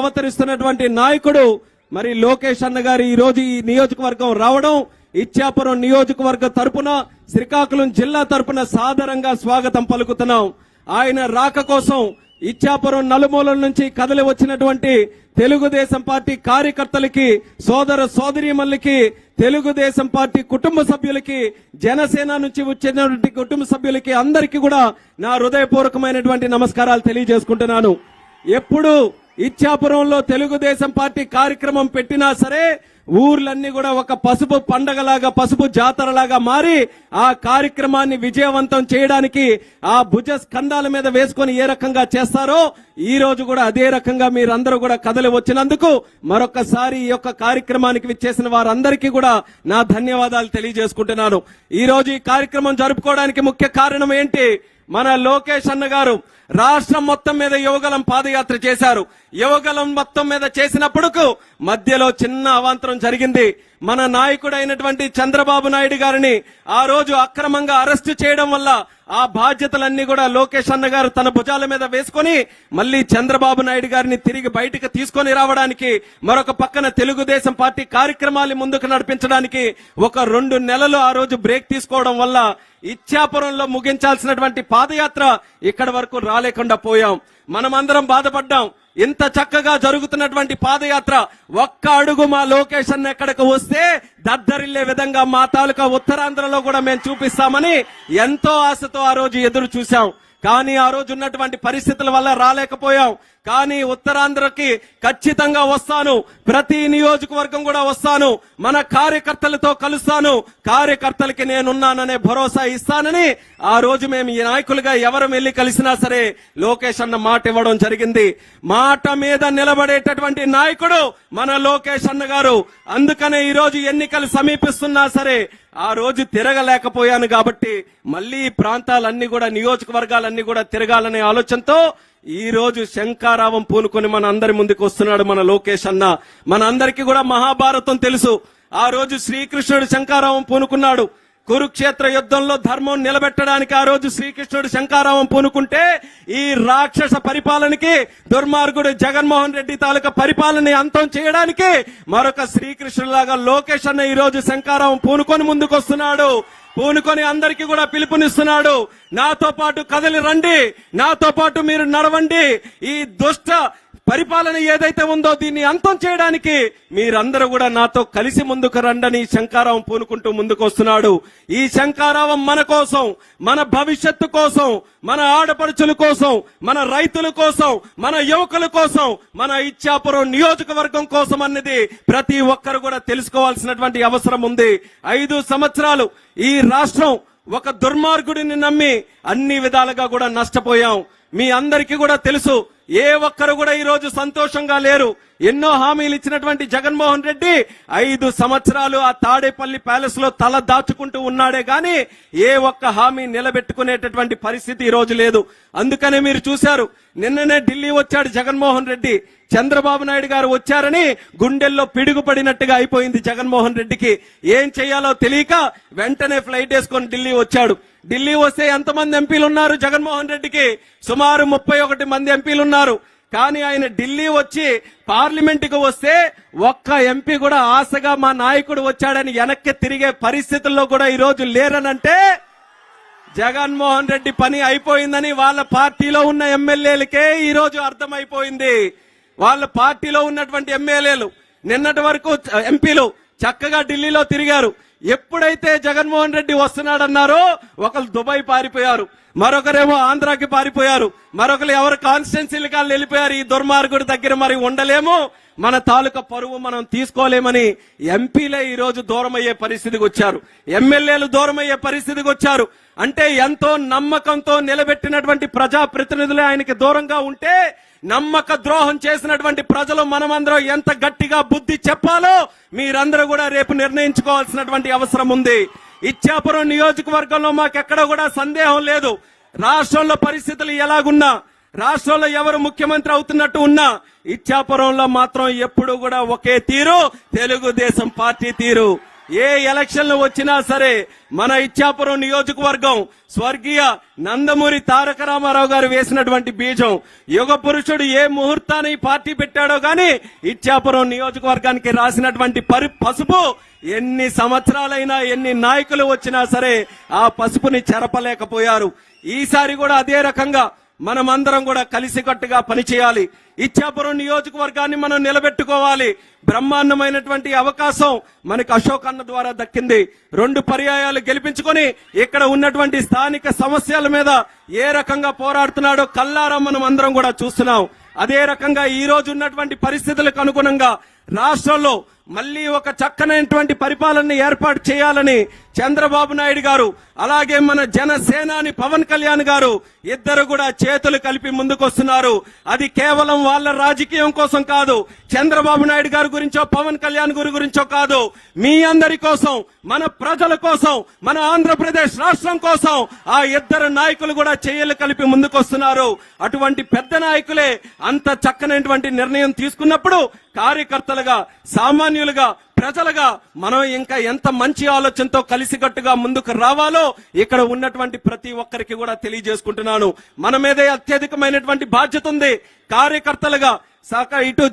అవతరిస్తున్నటువంటి నాయకుడు మరి లోకేష్ అన్న గారు ఈ రోజు ఈ నియోజకవర్గం రావడం ఇచ్చాపురం నియోజకవర్గ తరపున శ్రీకాకుళం జిల్లా తరపున సాదరంగా స్వాగతం పలుకుతున్నాం. ఆయన రాక కోసం ఇచ్చాపురం నలుమూలల నుంచి కదలి వచ్చినటువంటి తెలుగుదేశం పార్టీ కార్యకర్తలకి సోదర సోదరీమణులకి తెలుగుదేశం పార్టీ కుటుంబ సభ్యులకి జనసేన నుంచి వచ్చినటువంటి కుటుంబ సభ్యులకి అందరికీ కూడా నా హృదయపూర్వకమైనటువంటి నమస్కారాలు తెలియజేసుకుంటున్నాను. ఎప్పుడు ఇచ్చాపురంలో తెలుగుదేశం పార్టీ కార్యక్రమం పెట్టినా సరే ఊర్లన్నీ కూడా ఒక పసుపు పండగలాగా పసుపు జాతరలాగా మారి ఆ కార్యక్రమాన్ని విజయవంతం చేయడానికి ఆ భుజ స్కంధాల మీద వేసుకొని ఏ రకంగా చేస్తారో ఈ రోజు కూడా అదే రకంగా మీరందరూ కూడా కదలి వచ్చినందుకు మరొకసారి ఈ యొక్క కార్యక్రమానికి విచ్చేసిన వారందరికీ కూడా నా ధన్యవాదాలు తెలియజేసుకుంటున్నాను. ఈ రోజు ఈ కార్యక్రమం జరుపుకోవడానికి ముఖ్య కారణం ఏంటి? మన లోకేష్ అన్న గారు రాష్ట్రం మొత్తం మీద యువగలం పాదయాత్ర చేశారు. యువగలం మొత్తం మీద చేసినప్పుడు మధ్యలో చిన్న అవాంతరం జరిగింది. మన నాయకుడైనటువంటి చంద్రబాబు నాయుడు గారిని ఆ రోజు అక్రమంగా అరెస్టు చేయడం వల్ల ఆ బాధ్యతలన్నీ కూడా లోకేష్ అన్న గారు తన భుజాల మీద వేసుకొని మళ్ళీ చంద్రబాబు నాయుడు గారిని తిరిగి బయటకు తీసుకొని రావడానికి మరొక పక్కన తెలుగుదేశం పార్టీ కార్యక్రమాలు ముందుకు నడిపించడానికి ఒక రెండు నెలలు ఆ రోజు బ్రేక్ తీసుకోవడం వల్ల ఇచ్చాపురంలో ముగించాల్సినటువంటి పాదయాత్ర ఇక్కడ వరకు రాలేకుండా పోయాం. మనమందరం బాధపడ్డాం. ఇంత చక్కగా జరుగుతున్నటువంటి పాదయాత్ర ఒక్క అడుగు మా లోకేషన్ ఎక్కడికి వస్తే దద్దరిల్లే విధంగా మా తాలూకా ఉత్తరాంధ్రలో కూడా మేము చూపిస్తామని ఎంతో ఆశతో ఆ రోజు ఎదురు చూశాం. కానీ ఆ రోజు ఉన్నటువంటి పరిస్థితుల వల్ల రాలేకపోయాం. కానీ ఉత్తరాంధ్రకి ఖచ్చితంగా వస్తాను. ప్రతి నియోజకవర్గం కూడా వస్తాను. మన కార్యకర్తలతో కలుస్తాను. కార్యకర్తలకి నేనున్నాననే భరోసా ఇస్తానని ఆ రోజు మేము ఈ నాయకులుగా ఎవరు వెళ్ళి కలిసినా సరే లోకేష్ అన్న మాట ఇవ్వడం జరిగింది. మాట మీద నిలబడేటటువంటి నాయకుడు మన లోకేష్ అన్న గారు. అందుకనే ఈ రోజు ఎన్నికలు సమీపిస్తున్నా సరే ఆ రోజు తిరగలేకపోయాను కాబట్టి మళ్ళీ ప్రాంతాలన్నీ కూడా నియోజకవర్గాలన్నీ కూడా తిరగాలనే ఆలోచనతో ఈ రోజు శంకారావం పూనుకొని మన అందరి ముందుకు వస్తున్నాడు మన లోకేష్ అన్న. మన అందరికీ కూడా మహాభారతం తెలుసు. ఆ రోజు శ్రీకృష్ణుడు శంకారావం పూనుకున్నాడు. కురుక్షేత్ర యుద్ధంలో ధర్మం నిలబెట్టడానికి ఆ రోజు శ్రీకృష్ణుడు శంకారావం పూనుకుంటే ఈ రాక్షస పరిపాలనకి దుర్మార్గుడు జగన్మోహన్ రెడ్డి తాలూకా పరిపాలన అంతం చేయడానికి మరొక శ్రీకృష్ణులాగా లోకేష్ అన్న ఈ రోజు శంకారావం పూనుకొని ముందుకు వస్తున్నాడు పూనుకొని అందరికీ కూడా పిలుపునిస్తున్నాడు. నాతో పాటు కదలి రండి. నాతో పాటు మీరు నడవండి. ఈ దుష్ట పరిపాలన ఏదైతే ఉందో దీన్ని అంతం చేయడానికి మీరందరూ కూడా నాతో కలిసి ముందుకు రండని శంకారావం పూనుకుంటూ ముందుకు వస్తున్నాడు ఈ శంకారావం మన కోసం మన భవిష్యత్తు కోసం మన ఆడపడుచుల కోసం మన రైతుల కోసం మన యువకుల కోసం మన ఇచ్చాపురం నియోజకవర్గం కోసం అన్నది ప్రతి ఒక్కరు కూడా తెలుసుకోవాల్సినటువంటి అవసరం ఉంది. ఐదు సంవత్సరాలు ఈ రాష్ట్రం ఒక దుర్మార్గుడిని నమ్మి అన్ని విధాలుగా కూడా నష్టపోయాం. మీ అందరికీ కూడా తెలుసు ఏ ఒక్కరు కూడా ఈ రోజు సంతోషంగా లేరు. ఎన్నో హామీలు ఇచ్చినటువంటి జగన్మోహన్ రెడ్డి ఐదు సంవత్సరాలు ఆ తాడేపల్లి ప్యాలెస్లో తల దాచుకుంటూ ఉన్నాడే గాని ఏ ఒక్క హామీ నిలబెట్టుకునేటటువంటి పరిస్థితి ఈ రోజు లేదు. అందుకనే మీరు చూశారు నిన్ననే ఢిల్లీ వచ్చాడు జగన్మోహన్ రెడ్డి. చంద్రబాబు నాయుడు గారు వచ్చారని గుండెల్లో పిడుగుపడినట్టుగా అయిపోయింది జగన్మోహన్ రెడ్డికి. ఏం చేయాలో తెలియక వెంటనే ఫ్లైట్ వేసుకొని ఢిల్లీ వచ్చాడు. ఢిల్లీ వస్తే ఎంతమంది ఎంపీలు ఉన్నారు జగన్మోహన్ రెడ్డికి? సుమారు ముప్పై ఒకటి మంది ఎంపీలు ఉన్నారు కానీ ఆయన ఢిల్లీ వచ్చి పార్లమెంట్కు వస్తే ఒక్క ఎంపీ కూడా ఆశగా మా నాయకుడు వచ్చాడని వెనక్కి తిరిగే పరిస్థితుల్లో కూడా ఈ రోజు లేరనంటే జగన్మోహన్ రెడ్డి పని అయిపోయిందని వాళ్ళ పార్టీలో ఉన్న ఎమ్మెల్యేలకే ఈరోజు అర్థమైపోయింది. వాళ్ళ పార్టీలో ఉన్నటువంటి ఎమ్మెల్యేలు నిన్నటి వరకు ఎంపీలు చక్కగా ఢిల్లీలో తిరిగారు. ఎప్పుడైతే జగన్మోహన్ రెడ్డి వస్తున్నాడన్నారో ఒకరు దుబాయ్ పారిపోయారు మరొకరేమో ఆంధ్రాకి పారిపోయారు మరొకరు ఎవరు కాన్స్టిట్యున్సీలు కాళ్ళు వెళ్ళిపోయారు ఈ దుర్మార్గుడి దగ్గర మరి ఉండలేము. మన తాలూకా పరువు మనం తీసుకోలేమని ఎంపీలే ఈరోజు దూరమయ్యే దూరం అయ్యే పరిస్థితికి వచ్చారు. ఎమ్మెల్యేలు దూరం అయ్యే పరిస్థితికి వచ్చారు. అంటే ఎంతో నమ్మకంతో నిలబెట్టినటువంటి ప్రజా ప్రతినిధులే ఆయనకి దూరంగా ఉంటే నమ్మక ద్రోహం చేసినటువంటి ప్రజలు మనమందరం ఎంత గట్టిగా బుద్ధి చెప్పాలో మీరందరూ కూడా రేపు నిర్ణయించుకోవాల్సినటువంటి అవసరం ఉంది. ఇచ్చాపురం నియోజకవర్గంలో మాకెక్కడ కూడా సందేహం లేదు. రాష్ట్రంలో పరిస్థితులు ఎలాగున్నా రాష్ట్రంలో ఎవరు ముఖ్యమంత్రి అవుతున్నట్టు ఉన్నా ఇచ్చాపురంలో మాత్రం ఎప్పుడు కూడా ఒకే తీరు తెలుగుదేశం పార్టీ తీరు. ఏ ఎలక్షన్లు వచ్చినా సరే మన ఇచ్చాపురం నియోజకవర్గం స్వర్గీయ నందమూరి తారక రామారావు గారు వేసినటువంటి బీజం యుగ పురుషుడు ఏ ముహూర్తాన్ని పార్టీ పెట్టాడో గాని ఇచ్చాపురం నియోజకవర్గానికి రాసినటువంటి పరి పసుపు ఎన్ని సంవత్సరాలైనా ఎన్ని నాయకులు వచ్చినా సరే ఆ పసుపుని చెరపలేకపోయారు. ఈసారి కూడా అదే రకంగా మనమందరం కూడా కలిసికట్టుగా పనిచేయాలి. ఇచ్చాపురం నియోజకవర్గాన్ని మనం నిలబెట్టుకోవాలి. బ్రహ్మాండమైనటువంటి అవకాశం మనకి అశోక్ అన్న ద్వారా దక్కింది. రెండు పర్యాయాలు గెలిపించుకొని ఇక్కడ ఉన్నటువంటి స్థానిక సమస్యల మీద ఏ రకంగా పోరాడుతున్నాడో కల్లారా మనం అందరం కూడా చూస్తున్నాం. అదే రకంగా ఈ రోజు ఉన్నటువంటి పరిస్థితులకు అనుగుణంగా రాష్ట్రంలో మళ్ళీ ఒక చక్కనైనటువంటి పరిపాలన ఏర్పాటు చేయాలని చంద్రబాబు నాయుడు గారు అలాగే మన జనసేనాని పవన్ కళ్యాణ్ గారు ఇద్దరు కూడా చేతులు కలిపి ముందుకొస్తున్నారు. అది కేవలం వాళ్ళ రాజకీయం కోసం కాదు చంద్రబాబు నాయుడు గారి గురించో పవన్ కళ్యాణ్ గురి గురించో కాదు. మీ అందరి కోసం మన ప్రజల కోసం మన ఆంధ్రప్రదేశ్ రాష్ట్రం కోసం ఆ ఇద్దరు నాయకులు కూడా చేయలు కలిపి ముందుకొస్తున్నారు. అటువంటి పెద్ద నాయకులే అంత చక్కనైనటువంటి నిర్ణయం తీసుకున్నప్పుడు కార్యకర్తలుగా సామాన్య సామాన్యులుగా ప్రజలుగా మనం ఇంకా ఎంత మంచి ఆలోచనతో కలిసికట్టుగా ముందుకు రావాలో ఇక్కడ ఉన్నటువంటి ప్రతి ఒక్కరికి కూడా తెలియజేసుకుంటున్నాను. మన మీదే అత్యధికమైనటువంటి బాధ్యత ఉంది. కార్యకర్తలుగా సహక ఇటు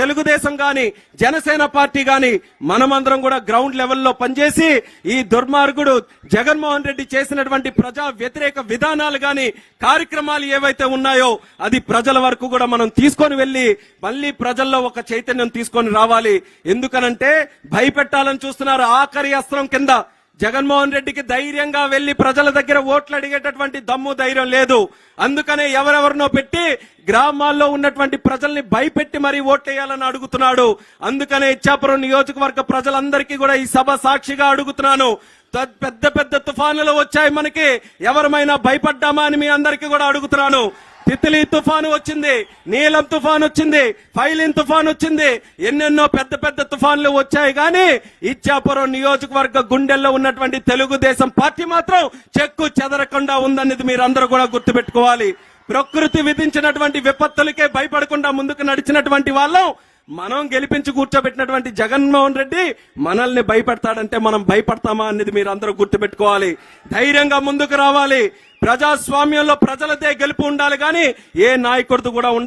తెలుగుదేశం గాని జనసేన పార్టీ గాని మనమందరం కూడా గ్రౌండ్ లెవెల్లో పనిచేసి ఈ దుర్మార్గుడు జగన్మోహన్ రెడ్డి చేసినటువంటి ప్రజా వ్యతిరేక విధానాలు గాని కార్యక్రమాలు ఏవైతే ఉన్నాయో అది ప్రజల వరకు కూడా మనం తీసుకొని వెళ్ళి మళ్ళీ ప్రజల్లో ఒక చైతన్యం తీసుకొని రావాలి. ఎందుకనంటే భయపెట్టాలని చూస్తున్నారు ఆఖరి అస్త్రం కింద. జగన్మోహన్ రెడ్డికి ధైర్యంగా వెళ్ళి ప్రజల దగ్గర ఓట్లు అడిగేటటువంటి దమ్ము ధైర్యం లేదు. అందుకనే ఎవరెవరినో పెట్టి గ్రామాల్లో ఉన్నటువంటి ప్రజల్ని భయపెట్టి మరీ ఓట్లేయాలని అడుగుతున్నాడు. అందుకనే ఇచ్చాపురం నియోజకవర్గ ప్రజలందరికీ కూడా ఈ సభ సాక్షిగా అడుగుతున్నాను. పెద్ద పెద్ద తుఫానులు వచ్చాయి మనకి. ఎవరమైనా భయపడ్డామా అని మీ అందరికీ కూడా అడుగుతున్నాను. తిత్లీ తుఫాను వచ్చింది నీలం తుఫాను వచ్చింది ఫైలిన్ తుఫాను వచ్చింది. ఎన్నెన్నో పెద్ద పెద్ద తుఫాన్లు వచ్చాయి కానీ ఇచ్చాపురం నియోజకవర్గ గుండెల్లో ఉన్నటువంటి తెలుగుదేశం పార్టీ మాత్రం చెక్కు చెదరకుండా ఉందనేది మీరందరూ కూడా గుర్తుపెట్టుకోవాలి. ప్రకృతి విధించినటువంటి విపత్తులకే భయపడకుండా ముందుకు నడిచినటువంటి వాళ్ళం మనం గెలిపించి కూర్చోబెట్టినటువంటి జగన్మోహన్ రెడ్డి మనల్ని భయపెడతాడంటే మనం భయపడతామా అనేది మీరు అందరూ గుర్తుపెట్టుకోవాలి. ధైర్యంగా ముందుకు రావాలి. ప్రజాస్వామ్యంలో ప్రజలదే గెలుపు ఉండాలి కానీ ఏ నాయకుడిది కూడా ఉండాలి